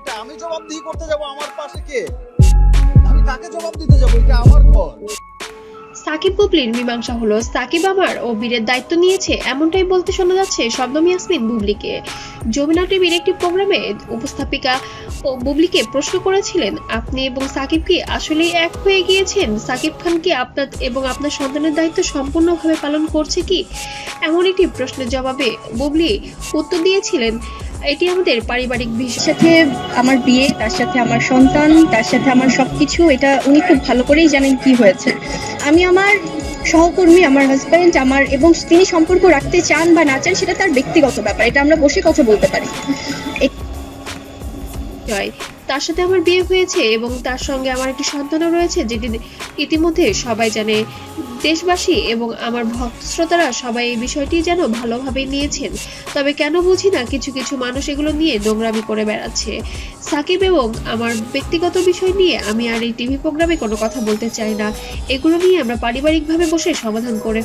এটা আমি জবাবদিহি করতে যাব আমার পাশে কে? আমি কাকে জবাব দিতে যাব? এটা আমার ঘর। সাকিব বুবলির মীমাংসা হলো সাকিব আমার ও বীরের দায়িত্ব নিয়েছে, এমনটাই বলতে শোনা যাচ্ছে শবনম ইয়াসমিন বুবলিকে। যমুনা টিভির একটি প্রোগ্রামে উপস্থাপিকা ও বুবলিকে প্রশ্ন করেছিলেন, আপনি এবং সাকিব কি আসলেই এক হয়ে গিয়েছেন? সাকিব খান কি আপনার এবং আপনার সন্তানের দায়িত্ব সম্পূর্ণভাবে পালন করছে কি? এমন একটি প্রশ্নের জবাবে বুবলি উত্তর দিয়েছিলেন এটি আমাদের পারিবারিক বিষয়। সাথে আমার বিয়ে, তার সাথে আমার সন্তান, তার সাথে আমার সব কিছু এটা উনি খুব ভালো করেই জানেন কি হয়েছে। আমি আমার সহকর্মী, আমার হাজব্যান্ড আমার এবং তিনি সম্পর্ক রাখতে চান বা না চান, সেটা তার ব্যক্তিগত ব্যাপার। এটা আমরা বসে কথা বলতে পারি। হয়। তার সাথে আমার বিয়ে হয়েছে এবং তার সঙ্গে আমার একটি সন্তানও রয়েছে যেটি ইতিমধ্যে সবাই জানে। দেশবাসী এবং আমার ভক্ত শ্রোতারা সবাই এই বিষয়টি যেন ভালোভাবে নিয়েছেন। তবে কেন বুঝি না কিছু কিছু মানুষ এগুলো নিয়ে নোংরামি করে বেড়াচ্ছে। সাকিব এবং আমার ব্যক্তিগত বিষয় নিয়ে আমি আর এই টিভি প্রোগ্রামে কোনো কথা বলতে চাই না। এগুলো নিয়ে আমরা পারিবারিকভাবে বসে সমাধান করে